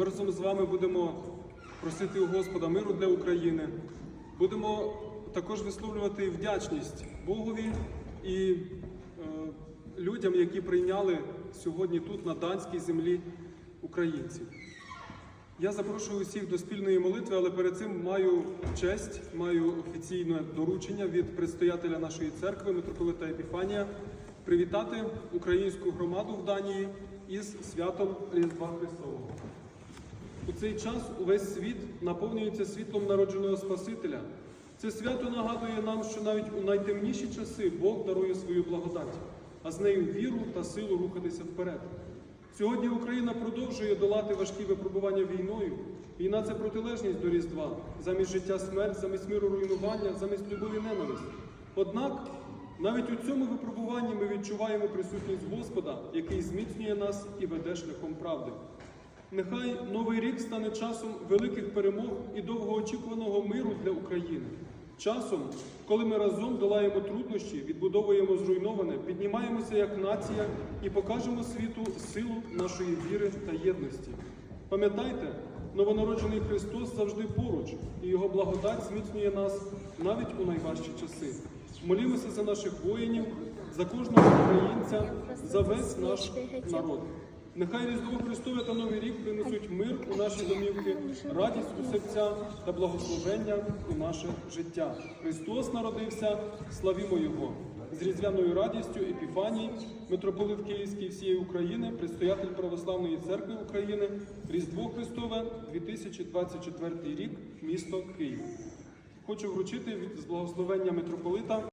Ми разом з вами будемо просити у Господа миру для України. Будемо також висловлювати вдячність Богові і е, людям, які прийняли сьогодні тут, на данській землі, українців. Я запрошую усіх до спільної молитви, але перед цим маю честь, маю офіційне доручення від предстоятеля нашої церкви, митрополита Епіфанія, привітати українську громаду в Данії із святом Різдва Христового. У цей час увесь світ наповнюється світлом народженого Спасителя. Це свято нагадує нам, що навіть у найтемніші часи Бог дарує свою благодать, а з нею віру та силу рухатися вперед. Сьогодні Україна продовжує долати важкі випробування війною. Війна це протилежність до Різдва, замість життя смерть, замість миру руйнування, замість любові ненависть. Однак навіть у цьому випробуванні ми відчуваємо присутність Господа, який зміцнює нас і веде шляхом правди. Нехай новий рік стане часом великих перемог і довгоочікуваного миру для України. Часом, коли ми разом долаємо труднощі, відбудовуємо зруйноване, піднімаємося як нація і покажемо світу силу нашої віри та єдності. Пам'ятайте, новонароджений Христос завжди поруч, і Його благодать зміцнює нас навіть у найважчі часи. Молімося за наших воїнів, за кожного українця, за весь наш народ. Нехай Різдво Христове та Новий рік принесуть мир у наші домівки, радість у серця та благословення у наше життя. Христос народився, славімо Його! З різдвяною радістю Епіфаній, митрополит Київський всієї України, предстоятель Православної церкви України, Різдво Христове 2024 рік, місто Київ. Хочу вручити з благословення митрополита